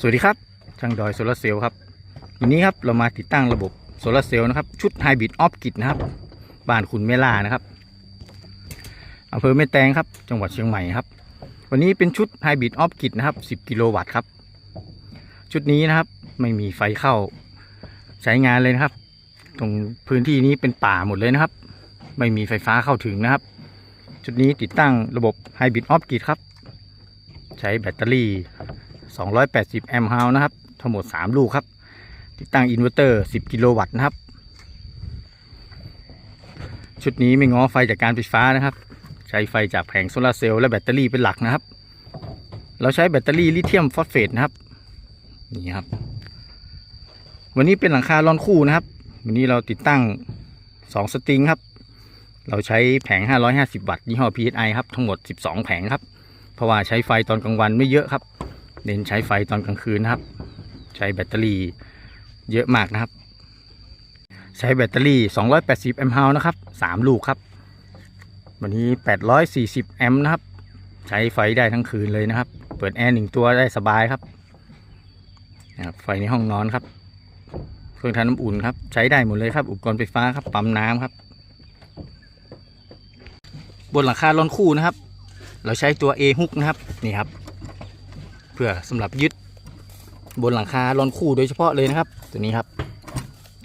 สวัสดีครับ ช่างดอยโซลาร์เซลล์ครับวันนี้ครับเรามาติดตั้งระบบโซลาร์เซลล์นะครับ ชุดไฮบริดออฟกิดนะครับ บ้านคุณเมล่านะครับอำเภอแม่แตงครับ จังหวัดเชียงใหม่ครับ วันนี้เป็นชุดไฮบริดออฟกิดนะครับ 10 กิโลวัตต์ครับ ชุดนี้นะครับไม่มีไฟเข้าใช้งานเลยนะครับ ตรงพื้นที่นี้เป็นป่าหมดเลยนะครับ ไม่มีไฟฟ้าเข้าถึงนะครับ ชุดนี้ติดตั้งระบบไฮบริดออฟกิดครับ ใช้แบตเตอรี่ 280 แอมป์ฮาวนะครับ ทั้งหมด 3 ลูกครับ ติดตั้งอินเวอร์เตอร์ 10 กิโลวัตต์นะครับ ชุดนี้ไม่ง้อไฟจากการไฟฟ้านะครับ ใช้ไฟจากแผงโซลาร์เซลล์และแบตเตอรี่เป็นหลักนะครับ เราใช้แบตเตอรี่ลิเธียมฟอสเฟตนะครับ นี่ครับ วันนี้เป็นหลังคาร้อนคู่นะครับ วันนี้เราติดตั้ง 2 สตริงครับ เราใช้แผง 550 วัตต์ยี่ห้อ PSI ครับ ทั้งหมด 12 แผงครับ เพราะว่าใช้ไฟตอนกลางวันไม่เยอะครับ เน้นใช้ไฟตอนกลางคืนนะครับ ใช้แบตเตอรี่เยอะมากนะครับ ใช้แบตเตอรี่ 280 แอมป์ฮาวนะครับ 3 ลูกครับ วันนี้ 840 แอมป์นะครับ ใช้ไฟได้ทั้งคืนเลยนะครับ เปิดแอร์หนึ่งตัวได้สบายครับนะครับ ไฟในห้องนอนครับ เครื่องทำน้ำอุ่นครับ ใช้ได้หมดเลยครับ อุปกรณ์ไฟฟ้าครับ ปั๊มน้ำครับ บนหลังคาล้อนคู่นะครับ เราใช้ตัว A ฮุกนะครับ นี่ครับ พื่อสำหรับยึดบนหลังคาลอนคู่โดยเฉพาะเลยนะครับ ตัวนี้ครับ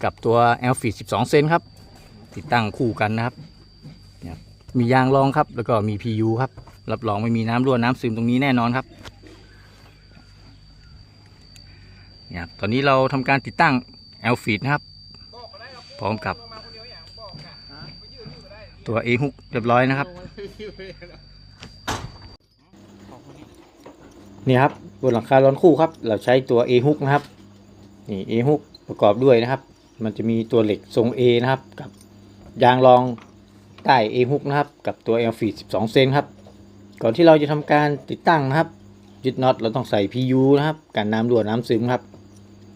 กับตัว l f i 12 เซนครับ ติดตั้งคู่กันนะครับเนี่ยมียางรองครับ แล้วก็มี PU ครับ รับรองไม่มีน้ำรั่วน้ำซึมตรงนี้แน่นอนครับเนี่ยตอนนี้เราทำการติดตั้ง l f i นะครับ พร้อมกับตัว A ฮุกเรียบร้อยนะครับ นี่ครับบนหลังคาร้อนคู่ครับ เราใช้ตัว A ฮุกนะครับนี่ A ฮุกประกอบด้วยนะครับ มันจะมีตัวเหล็กทรง A นะครับ กับยางรองใต้ A ฮุกนะครับ กับตัว L ฟีด12 เซนครับ ก่อนที่เราจะทำการติดตั้งนะครับ ยึดน็อตเราต้องใส่ PU นะครับกันน้ำรั่วน้ำซึมครับ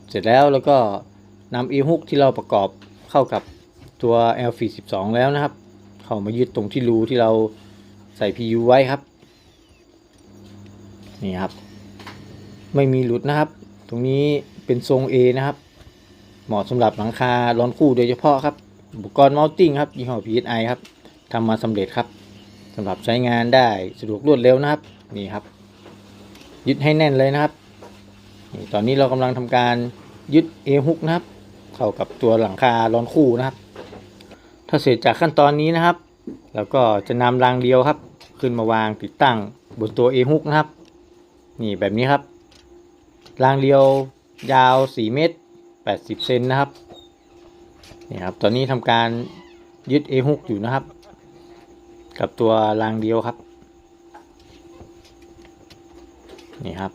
เสร็จแล้วแล้วก็นำ A ฮุกที่เราประกอบเข้ากับตัว L ฟีด12 แล้วนะครับ เข้ามายึดตรงที่รูที่เราใส่ PU ไว้ครับ นี่ครับ ไม่มีหลุดนะครับ ตรงนี้เป็นทรง A นะครับ เหมาะสำหรับหลังคาร้อนคู่โดยเฉพาะครับ อุปกรณ์ mounting ครับยี่ห้อ PSI ครับทำมาสำเร็จครับสำหรับใช้งานได้สะดวกรวดเร็วนะครับ นี่ครับ ยึดให้แน่นเลยนะครับนี่ตอนนี้เรากำลังทำการยึด A ฮุกนะครับ เข้ากับตัวหลังคาร้อนคู่นะครับ ถ้าเสร็จจากขั้นตอนนี้นะครับ แล้วก็จะนำรางเดียวครับ ขึ้นมาวางติดตั้งบนตัว A ฮุกนะครับ นี่แบบนี้ครับ รางเดียวยาว 4 เมตร 80 เซนนะครับ นี่ครับ ตอนนี้ทำการยึด A ฮุกอยู่นะครับ กับตัวรางเดียวครับ นี่ครับ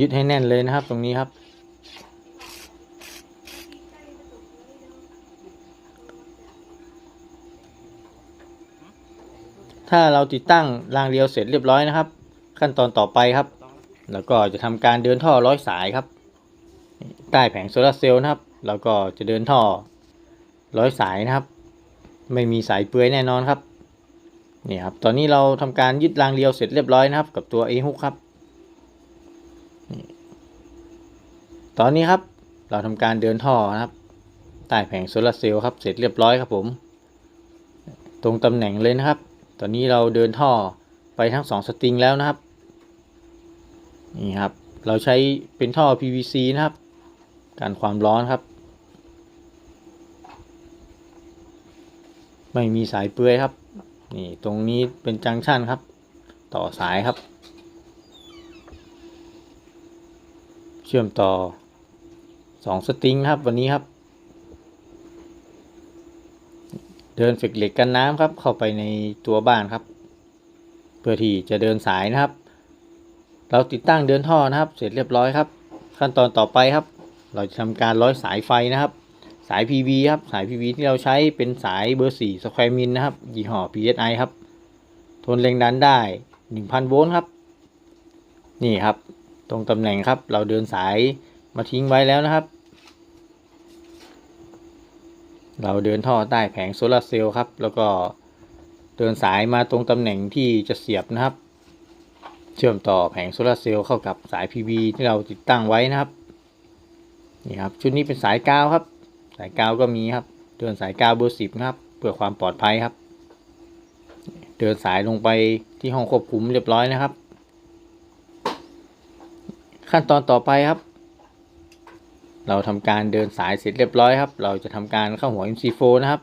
ยึดให้แน่นเลยนะครับ ตรงนี้ครับ ถ้าเราติดตั้งรางเดียวเสร็จเรียบร้อยนะครับ ขั้นตอนต่อไปครับ แล้วก็จะทำการเดินท่อร้อยสายครับ ใต้แผงโซลาเซลล์นะครับแล้วก็จะเดินท่อร้อยสายนะครับ ไม่มีสายเปลือยแน่นอนครับนี่ครับตอนนี้เราทำการยึดรางเดียวเสร็จเรียบร้อยนะครับ กับตัว A ฮุกครับตอนนี้ครับเราทำการเดินท่อนะครับใต้แผงโซลาเซลล์ครับเสร็จเรียบร้อยครับผม ตรงตำแหน่งเลยนะครับ ตอนนี้เราเดินท่อไปทั้งสองสตริงแล้วนะครับ นี่ครับ เราใช้เป็นท่อ PVC นะครับ การความร้อนครับ ไม่มีสายเปลือยครับ นี่ตรงนี้เป็นจังชันครับ ต่อสายครับ เชื่อมต่อสองสตริงครับวันนี้ครับ เดินเฟกเหล็กกันน้ำครับ เข้าไปในตัวบ้านครับ เพื่อที่จะเดินสายนะครับ เราติดตั้งเดินท่อนะครับ เสร็จเรียบร้อยครับ ขั้นตอนต่อไปครับ เราจะทำการร้อยสายไฟนะครับ สาย PV ครับสาย PV ที่เราใช้เป็นสายเบอร์4สแควร์มิลนะครับยี่ห้อ PSI ครับ ทนแรงดันได้1,000โวลต์ครับ นี่ครับ ตรงตำแหน่งครับ เราเดินสายมาทิ้งไว้แล้วนะครับ เราเดินท่อใต้แผงโซลาร์เซลล์ครับ แล้วก็เดินสายมาตรงตำแหน่งที่จะเสียบนะครับ เชื่อมต่อแผงโซลาร์เซลล์เข้ากับสาย PV ที่เราติดตั้งไว้นะครับนี่ครับชุดนี้เป็นสายกาวครับ สายกาวก็มีครับ เดินสายกาวเบอร์สิบนะครับเพื่อความปลอดภัยครับ เดินสายลงไปที่ห้องควบคุมเรียบร้อยนะครับ ขั้นตอนต่อไปครับ เราทำการเดินสายเสร็จเรียบร้อยครับ เราจะทำการเข้าหัว MC4 นะครับ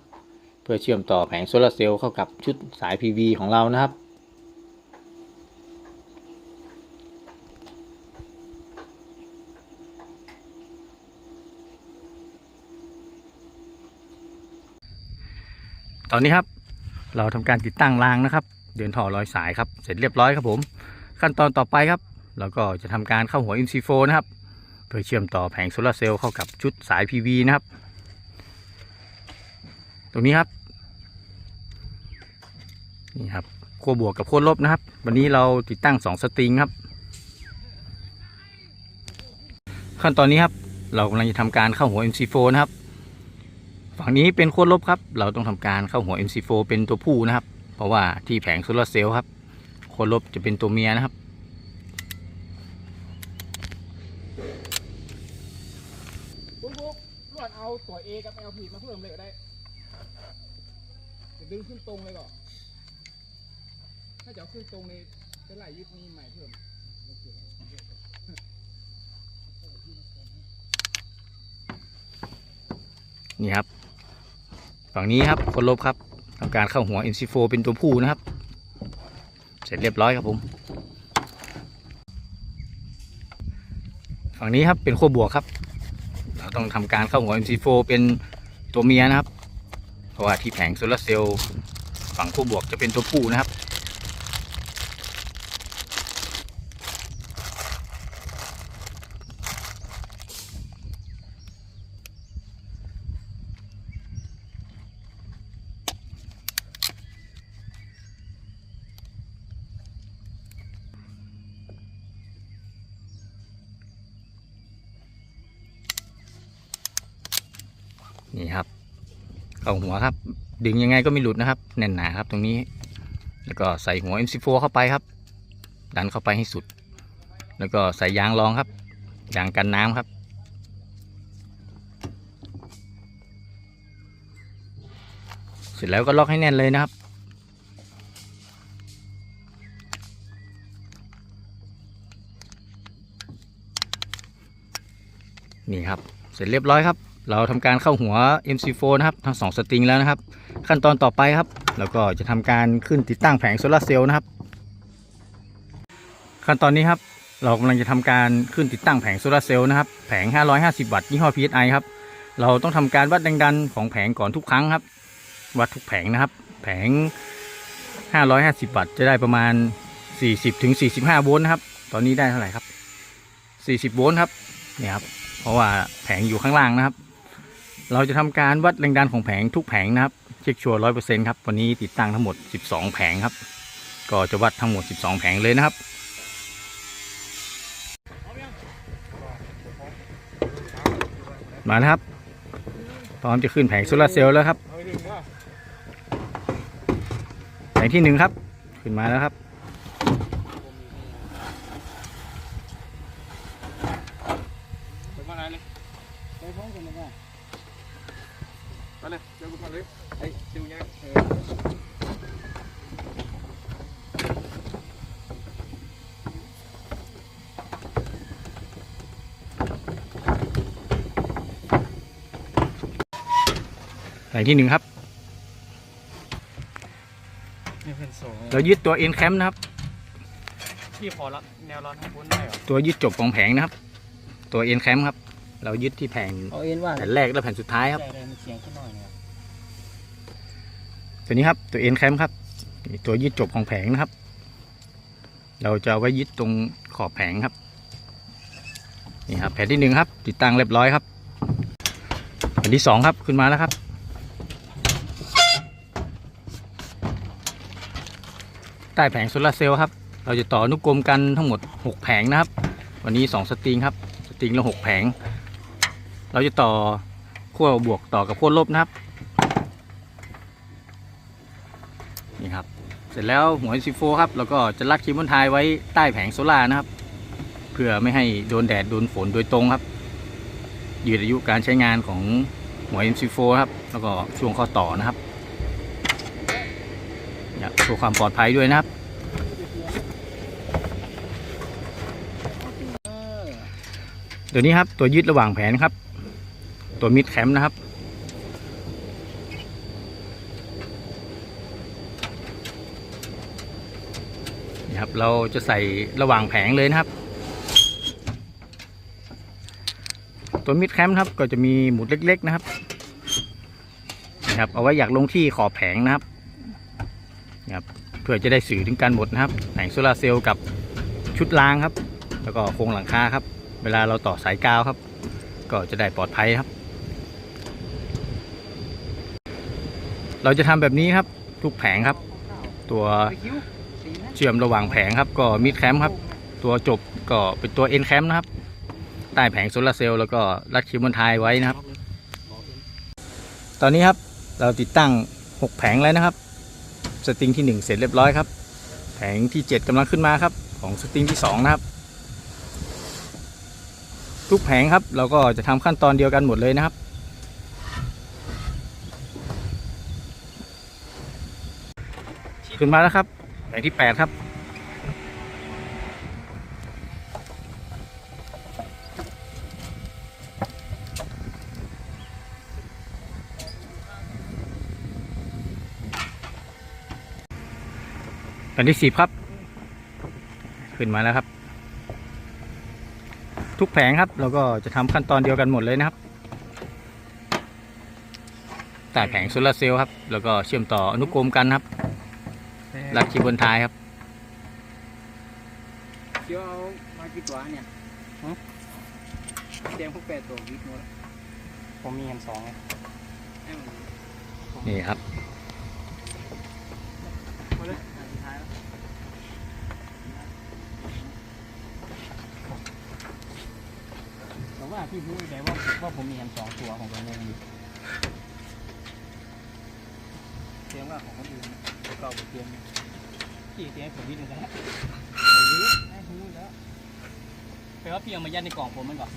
เพื่อเชื่อมต่อแผงโซลาร์เซลล์เข้ากับชุดสาย PV ของเรานะครับตอนนี้ครับเราทำการติดตั้งรางนะครับ เดินท่อร้อยสายครับ เสร็จเรียบร้อยครับผม ขั้นตอนต่อไปครับ เราก็จะทำการเข้าหัว MC4 นะครับ เพื่อเชื่อมต่อแผงโซลาร์เซลล์เข้ากับชุดสาย PV นะครับ ตรงนี้ครับ นี่ครับขั้วบวกกับขั้วลบนะครับ วันนี้เราติดตั้ง 2 สตริงครับ ขั้นตอนนี้ครับ เรากำลังจะทำการเข้าหัว MC4 นะครับ ฝั่งนี้เป็นขั้วลบครับ เราต้องทำการเข้าหัว MC4 เป็นตัวผู้นะครับ เพราะว่าที่แผงโซลาร์เซลล์ครับขั้วลบจะเป็นตัวเมียนะครับปุ๊บรวด เอาตัว A กับ L ผีมาเพิ่มเลยก็ได้จะดึงขึ้นตรงเลยก่อนถ้าจะเอาขึ้นตรงเลยจะไหลยึดนี่ใหม่เพิ่มนี่ครับ ฝั่งนี้ครับคนลบครับทำการเข้าหัว MC4 เป็นตัวผู้นะครับ เสร็จเรียบร้อยครับผม ฝั่งนี้ครับเป็นขั้วบวกครับ ต้องทำการเข้าหัว MC4 เป็นตัวเมียนะครับ เพราะว่าที่แผงโซลาร์เซลล์ฝั่งคู่บวกจะเป็นตัวผู้นะครับ เข้าหัวครับ ดึงยังไงก็ไม่หลุดนะครับแน่นหนาครับตรงนี้ แล้วก็ใส่หัว MC4 เข้าไปครับ ดันเข้าไปให้สุด แล้วก็ใส่ยางรองครับยางกันน้ำครับเสร็จแล้วก็ล็อกให้แน่นเลยนะครับ นี่ครับ เสร็จเรียบร้อยครับ เราทำการเข้าหัว MC4 นะครับทั้ง2สตริงแล้วนะครับ ขั้นตอนต่อไปครับเราก็จะทำการขึ้นติดตั้งแผงโซลาร์เซลล์นะครับ ขั้นตอนนี้ครับเรากำลังจะทำการขึ้นติดตั้งแผงโซลาร์เซลล์นะครับแผง 550 วัตต์ยี่ห้อ PSI ครับเราต้องทำการวัดแรงดันของแผงก่อนทุกครั้งครับ วัดทุกแผงนะครับ แผง 550 วัตต์จะได้ประมาณ 40ถึง45 โวลต์นะครับ ตอนนี้ได้เท่าไหร่ครับ 40 โวลต์ครับเนี่ยครับเพราะว่าแผงอยู่ข้างล่างนะครับ เราจะทำการวัดแรงดันของแผงทุกแผงนะครับ เช็คชัวร์ร้อยเปอร์เซ็นต์ครับ วันนี้ติดตั้งทั้งหมด 12 แผงครับ ก็จะวัดทั้งหมด 12 แผงเลยนะครับมานะครับ พร้อมจะขึ้นแผงโซลาร์เซลล์แล้วครับ แผงที่หนึ่งครับ ขึ้นมาแล้วครับ ไปมาไหนเลยไปพร้อมกันเลยว่า ไปเลยเจอกูก่อนเลยไอ้ดูยังเออแผงที่หนึ่งครับ นี่เป็นโซ่เรายึดตัวเอ็นแคมนะครับ พี่พอละแนวร้อนข้างบนได้เหรอ ตัวยึดจบของแผงนะครับ ตัวเอ็นแคมครับ เรายึดที่แผงเอาเอ็นว่าแผ่นแรกและแผ่นสุดท้ายครับใช่เลยมันเสียงขึ้นหน่อยเนี่ยตัวนี้ครับตัวเอ็นแคมครับนี่ตัวยึดจบของแผงนะครับ เราจะเอาไว้ยึดตรงขอบแผงครับนี่ครับแผ่นที่หนึ่งครับ ติดตั้งเรียบร้อยครับแผ่นที่สองครับขึ้นมาแล้วครับใต้แผงโซลาร์เซลล์ครับ เราจะต่ออนุกรมกันทั้งหมด 6 แผงนะครับ วันนี้ 2 สตริงครับ สตริงละ 6 แผง เราจะต่อขั้วบวกต่อกับขั้วลบนะครับ นี่ครับ เสร็จแล้วหัวซิโฟครับแล้วก็จะรัดเคเบิลไทยไว้ใต้แผงโซล่านะครับ เพื่อไม่ให้โดนแดดโดนฝนโดยตรงครับ ยืดอายุการใช้งานของหัว MC4 ครับ แล้วก็ช่วงข้อต่อนะครับอยากโชว์ความปลอดภัยด้วยนะครับตัวนี้ครับตัวยึดระหว่างแผนครับ ตัวมิดแคมป์นะครับ นี่ครับ เราจะใส่ระหว่างแผงเลยนะครับ ตัวมิดแคมป์ครับ ก็จะมีหมุดเล็ก ๆ นะครับนะครับเอาไว้อยากลงที่ขอบแผงนะครับนะครับ เพื่อจะได้สื่อถึงการหมดนะครับแผงโซลาเซลล์กับชุดรางครับ แล้วก็โครงหลังคาครับ เวลาเราต่อสายกาวครับ ก็จะได้ปลอดภัยครับ เราจะทำแบบนี้ครับ ทุกแผงครับ ตัวเชื่อมระหว่างแผงครับ ก็มิดแคมป์ครับ ตัวจบก็เป็นตัวเอ็นแคมป์นะครับ ใต้แผงโซลาร์เซลล์แล้วก็รัดคิวบนทายไว้นะครับ ตอนนี้ครับเราติดตั้ง 6 แผงแล้วนะครับ สตริงที่ 1 เสร็จเรียบร้อยครับ แผงที่ 7กำลังขึ้นมาครับ ของสตริงที่ 2 นะครับ ทุกแผงครับเราก็จะทำขั้นตอนเดียวกันหมดเลยนะครับ ขึ้นมาแล้วครับแผงที่8ครับ แผ่นที่สิบครับ ขึ้นมาแล้วครับ ทุกแผงครับ เราก็จะทำขั้นตอนเดียวกันหมดเลยนะครับแต่แผงโซลาเซลล์ครับ แล้วก็เชื่อมต่ออนุกรมกันครับ รัดคีย์บนท้ายครับเดี๋ยวเอามากี่ตัวเนี่ยฮะเตรียมพวกแปดตัววิกหมดผมมีกันสองให้มันนี่ครับหมดเลยอะสุดท้ายแล้วแต่ว่าพี่รู้ได้ว่าว่าผมมีแฮมสองตัวของตัวเองอยู่เตียงว่าของคนอื่นเก่าเตียง พี่เตียงผมวิทย์เมือนกันนะผมวิทย์ให้รู้แล้วแปลว่าพี่เอามายัดในกล่องผมมันก่อน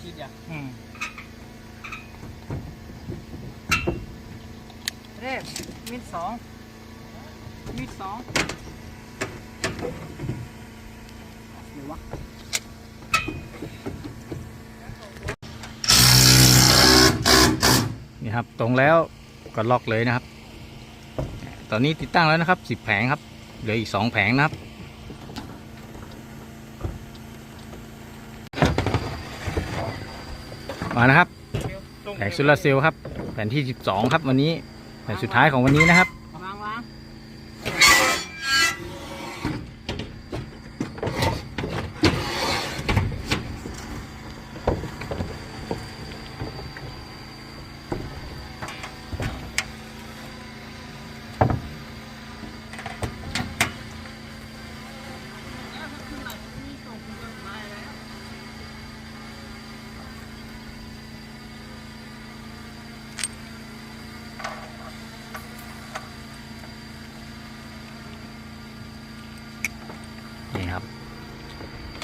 คิดยังอืมเรฟมิดสองมิดสองเดี๋ยววะนี่ครับตรงแล้วก็ล็อกเลยนะครับ ตอนนี้ติดตั้งแล้วนะครับ10แผงครับเหลืออีก2แผงนะครับ มานะครับแผงโซลาร์เซลล์ครับ แผ่นที่ 12 ครับวันนี้แผ่นสุดท้ายของวันนี้นะครับ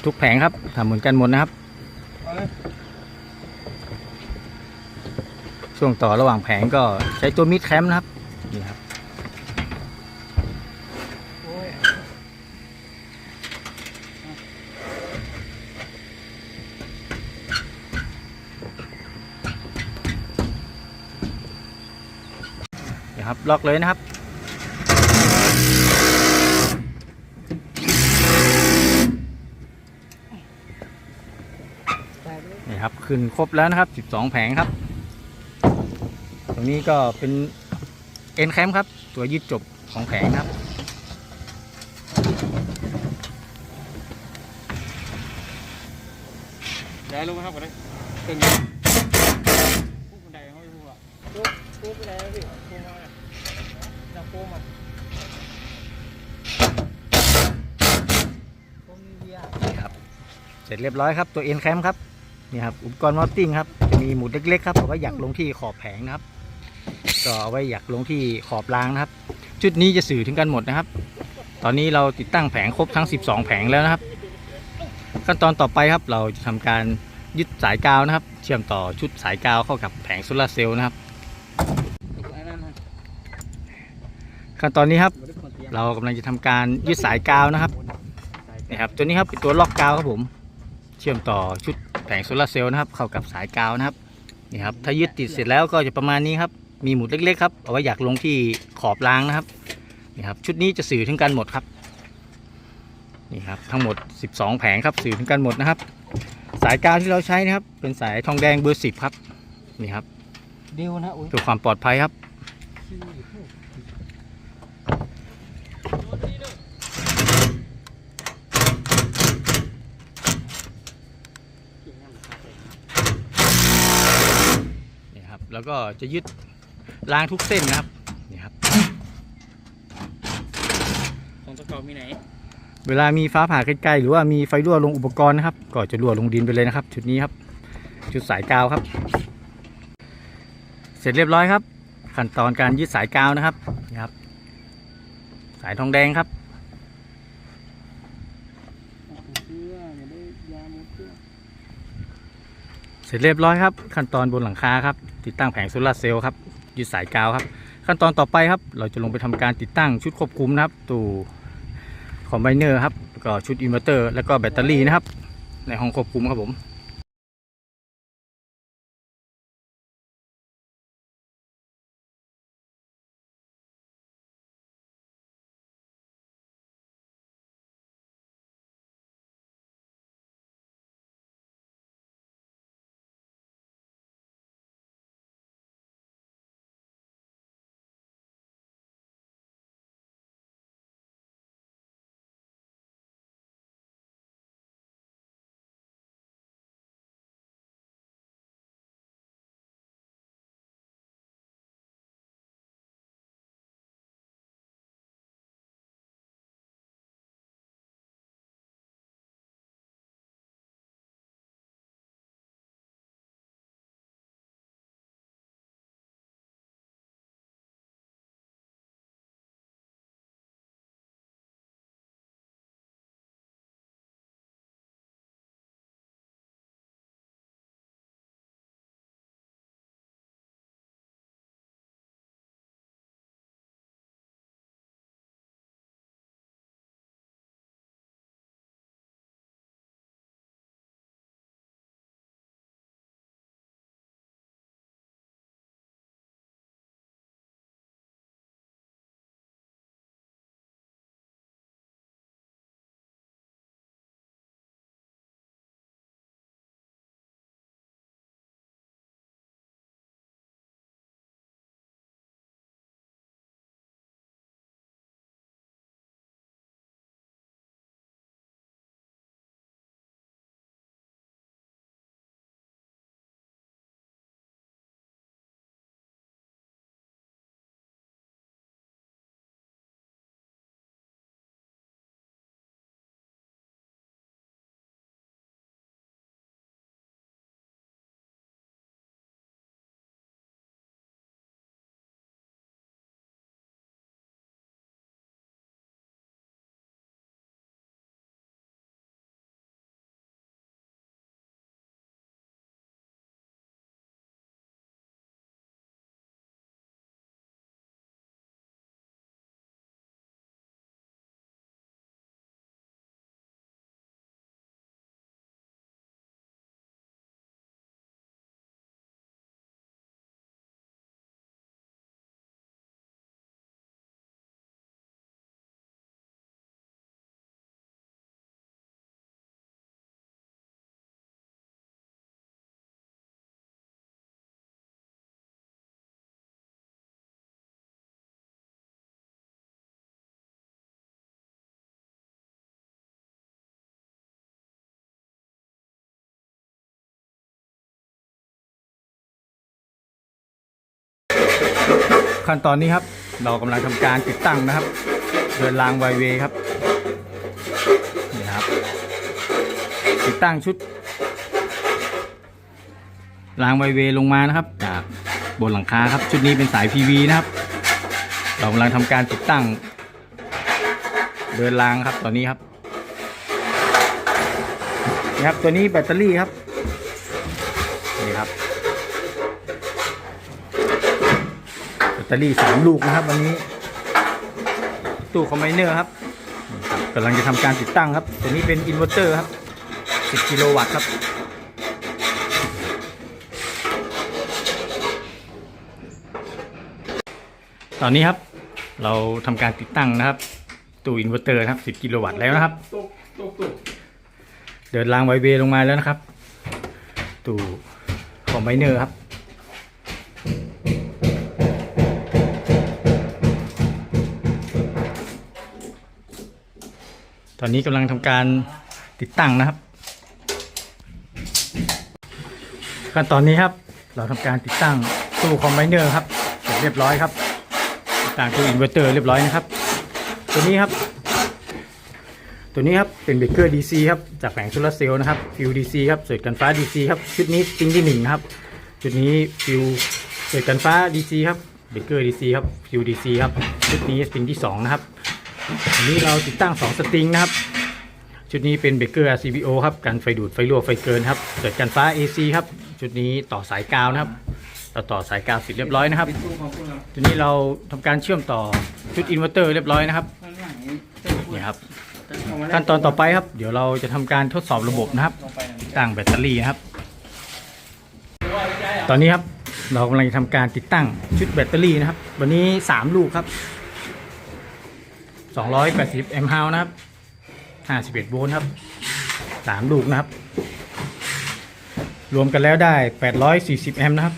ทุกแผงครับทำเหมือนกันหมดนะครับ ช่วงต่อระหว่างแผงก็ใช้ตัวมิดแคมป์นะครับนี่ครับอยนี่ครับล็อกเลยนะครับ ได้เลย นี่ครับ ขึ้นครบแล้วนะครับ 12 แผงครับ ตรงนี้ก็เป็นเอ็นแคมป์ครับ ตัวยืดจบของแผงครับได้ลงมาครับก่อนเลยตึงปุ๊บบันไดเขาไม่รู้อะปุ๊บปุ๊บไปไหนแล้วพี่ปุ๊บมาเลยจับปุ๊บมาผมมีเบียร์นี่ครับ เสร็จเรียบร้อยครับตัวเอ็นแคมป์ครับ นี่ครับอุปกรณ์มอตติ้งครับจะมีหมุดเล็กๆครับเอาไว้อยากลงที่ขอบแผงนะครับก็เอาไว้อยากลงที่ขอบรางนะครับ ชุดนี้จะสื่อถึงกันหมดนะครับ ตอนนี้เราติดตั้งแผงครบทั้ง 12 แผงแล้วนะครับ ขั้นตอนต่อไปครับเราจะทำการยึดสายกาวนะครับ เชื่อมต่อชุดสายกาวเข้ากับแผงโซลาเซลล์นะครับ ขั้นตอนนี้ครับ เรียมเรากำลังจะทำการยึดสายกาวนะครับนี่ครับตัวนี้ครับเป็นตัวล็อกกาวครับผม เชื่อมต่อชุด แผงโซลาร์เซลล์นะครับ เข้ากับสายกาวนะครับนี่ครับถ้ายึดติดเสร็จแล้วก็จะประมาณนี้ครับ มีหมุดเล็กๆครับเอาไว้อยากลงที่ขอบรางนะครับนี่ครับชุดนี้จะสื่อถึงกันหมดครับนี่ครับทั้งหมด 12 แผงครับสื่อถึงกันหมดนะครับ สายกาวที่เราใช้นะครับ เป็นสายทองแดงเบอร์สิบครับนี่ครับเดียวนะอุ้ยเพื่อความปลอดภัยครับ นี่ครับ แล้วก็จะยึดรางทุกเส้นนะครับนี่ครับ ของตะกอบมีไหน เวลามีฟ้าผ่าใกล้ๆหรือว่ามีไฟรั่วลงอุปกรณ์นะครับ ก็จะรั่วลงดินไปเลยนะครับ ชุดนี้ครับ ชุดสายกาวครับ เสร็จเรียบร้อยครับ ขั้นตอนการยึดสายกาวนะครับนี่ครับ สายทองแดงครับ เพื่ออย่าได้ยาหมดเพื่อ เสร็จเรียบร้อยครับ ขั้นตอนบนหลังคาครับ ติดตั้งแผงโซลาร์เซลล์ครับยึดสายกาวครับ ขั้นตอนต่อไปครับ เราจะลงไปทำการติดตั้งชุดควบคุมนะครับตู้คอมไบเนอร์ครับก็ชุดอินเวอร์เตอร์แล้วก็แบตเตอรี่นะครับ ในห้องควบคุมครับผม ขั้นตอนนี้ครับ เรากำลังทำการติดตั้งนะครับ เดินรางไวเวครับนี่ครับ ติดตั้งชุด รางไวเวลงมานะครับ จากบนหลังคาครับ ชุดนี้เป็นสาย PV นะครับ เรากำลังทำการติดตั้ง เดินรางครับตอนนี้ครับนี่ครับตัวนี้แบตเตอรี่ครับนี่ครับ แบ ตเตอรี่สามลูกนะครับ วันนี้ ตู้คอมไบเนอร์ครับกำลังจะทำการติดตั้งครับ ตัวนี้เป็นอินเวอร์เตอร์ครับ 10 กิโลวัตต์ครับ ตอนนี้ครับเราทำการติดตั้งนะครับตู้อินเวอร์เตอร์ครับ 10 กิโลวัตต์แล้วนะครับ เดินรางไวเวลงมาแล้วนะครับตู้คอมไบเนอร์ครับ อนนี้กำลังทำการติดตั้งนะครับขั้นตอนนี้ครับ เราทำการติดตั้งตู้คอมไบเนอร์ครับเสร็จเรียบร้อยครับติดตั้งตู้อินเวอร์เตอร์เรียบร้อยนะครับ ตัวนี้ครับ ตัวนี้ครับเป็นเบรกเกอร์ DC ครับจากแผงโซลาเซลล์นะครับฟิว DC ครับเสร็จกันฟ้า DC ครับชุดนี้สปริงที่หนึ่งครับชุดนี้ฟิวเสร็จกันฟ้า DC ครับเบรกเกอร์ DC ครับฟิว DC ครับชุดนี้สปริงที่สองนะครับ อันนี้เราติดตั้ง 2 สตริงนะครับ ชุดนี้เป็นเบเกอร์ CVO ครับกันไฟดูดไฟรั่วไฟเกินครับเกิดกันฟ้า AC ครับ ชุดนี้ต่อสายกาวนะครับเราต่อสายกาวเสร็จเรียบร้อยนะครับชุดนี้เราทำการเชื่อมต่อชุดอินเวอร์เตอร์เรียบร้อยนะครับนี่ครับขั้นตอนต่อไปครับ เดี๋ยวเราจะทำการทดสอบระบบนะครับติดตั้งแบตเตอรี่นะครับ ตอนนี้ครับเรากำลังจะทำการติดตั้งชุดแบตเตอรี่นะครับ วันนี้ 3 ลูกครับ 280 แอมป์ฮาวนะครับ 51 โวลต์ครับ 3 ลูกนะครับ รวมกันแล้วได้ 840 แอมป์นะครับ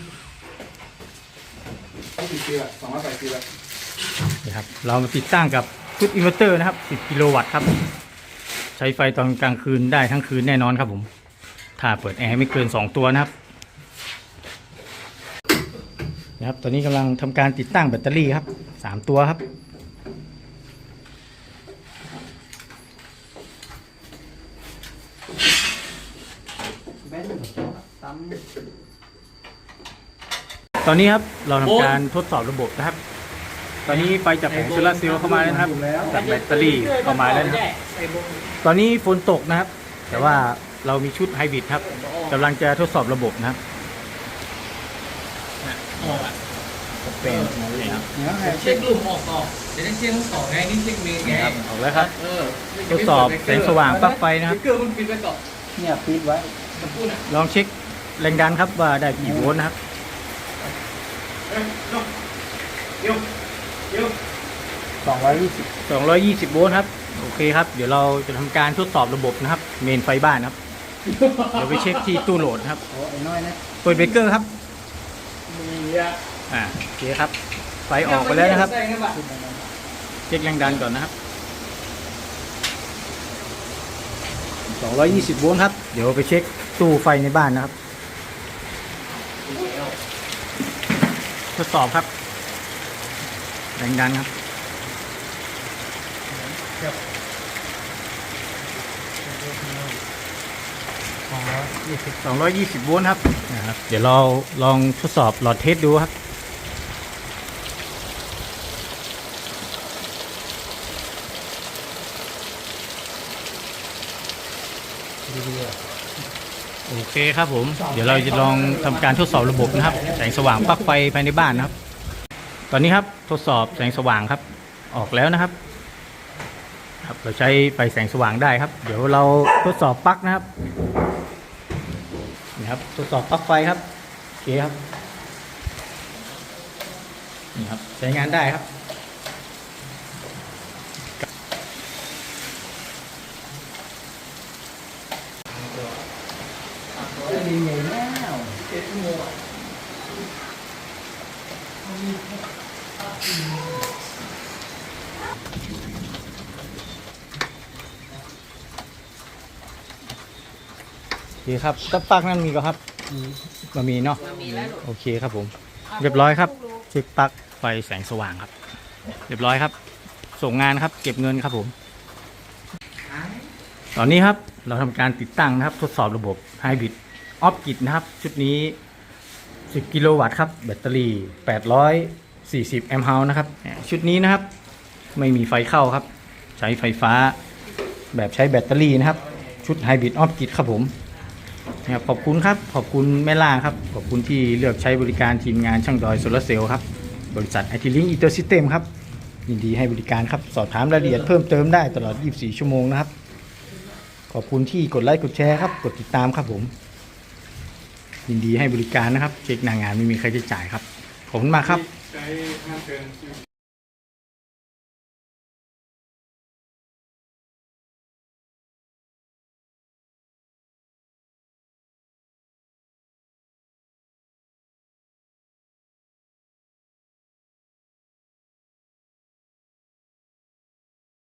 นี่ครับ เรามาติดตั้งกับชุดอินเวอร์เตอร์นะครับ 10 กิโลวัตต์ครับ ใช้ไฟตอนกลางคืนได้ทั้งคืนแน่นอนครับผม ถ้าเปิดแอร์ไม่เกิน 2 ตัวนะครับนะครับ ตอนนี้กำลังทำการติดตั้งแบตเตอรี่ครับ 3 ตัวครับแบ ตั้มตอนนี้ครับเราทำการทดสอบระบบนะครับ ตอนนี้ไฟจากแผงโซลาร์เซลล์เข้ามาแล้วนะครับจากแบตเตอรี่เข้ามาแล้วนะครับตอนนี้ฝนตกนะครับ แต่ว่าเรามีชุดไฮบริดครับกำลังจะทดสอบระบบนะครับเป็นนี่ครับเนื้อไงเช็คลูกออกก่อนจะได้เช็คทั้งสองไงนี่เช็คเมย์ไงครับออกแล้วครับ เออทดสอบแสงสว่างปลั๊กไฟนะครับ เกอร์มันปิดไว้ก่อนเนี่ยปิดไว้ มันพูดอะลองเช็ค แรงดันครับว่าได้กี่โวลต์นะครับเดี๋ยวเดี๋ยวสองร้อยยี่สิบ220โวลต์ครับ โอเคครับ เดี๋ยวเราจะทำการทดสอบระบบนะครับ เมนไฟบ้านครับ เดี๋ยวไปเช็คที่ตู้โหลดนะครับโอ้ไอ้น้อยนะเปิดเบรกเกอร์ครับมีอะอ่าโอเคครับ ไฟออกไปแล้วนะครับใส่ไงบ้างเช็คแรงดันก่อนนะครับ220โวลต์ครับ เดี๋ยวไปเช็คตู้ไฟในบ้านนะครับ ทดสอบครับแรงดันครับสองร้อยยี่สิบ220โวลต์ครับนะครับ เดี๋ยวเราลองทดสอบหลอดเทสดูครับ ดีๆอะ โอเคครับผม เดี๋ยวเราจะลองทำการทดสอบระบบนะครับ แสงสว่างปลั๊กไฟภายในบ้านนะครับ ตอนนี้ครับทดสอบแสงสว่างครับ ออกแล้วนะครับ ครับเราใช้ไฟแสงสว่างได้ครับ เดี๋ยวเราทดสอบปลั๊กนะครับนี่ครับทดสอบปลั๊กไฟครับโอเคครับนี่ครับใช้งานได้ครับ ดีใหญ่แล้วเจ็ดชั่วโมงอะโอเคครับกับปลั๊กนั่นมีก็ครับมามีเนาะโอเคครับผม เรียบร้อยครับเช็คปลั๊กไฟแสงสว่างครับ เรียบร้อยครับ ส่งงานครับ เก็บเงินครับผม ตอนนี้ครับเราทำการติดตั้งนะครับ ทดสอบระบบ Hybrid ออฟกิดนะครับ ชุดนี้ 10 กิโลวัตต์ครับ แบตเตอรี่ 840 แอมป์เฮานะครับ ชุดนี้นะครับ ไม่มีไฟเข้าครับ ใช้ไฟฟ้าแบบใช้แบตเตอรี่นะครับ ชุดไฮบริดออฟกิดครับผมนะครับขอบคุณครับ ขอบคุณแม่ล่าครับ ขอบคุณที่เลือกใช้บริการทีมงานช่างดอยโซลาร์เซลล์ครับ บริษัทไอทีลิงอินเตอร์ซิสเต็มครับ ยินดีให้บริการครับ สอบถามรายละเอียดเพิ่มเติมได้ตลอด 24 ชั่วโมงนะครับ ขอบคุณที่กดไลค์ กดแชร์ครับ กดติดตามครับผม ยินดีให้บริการนะครับ เช็คหน้างานไม่มีใครจะจ่ายครับ ขอบคุณมากครับ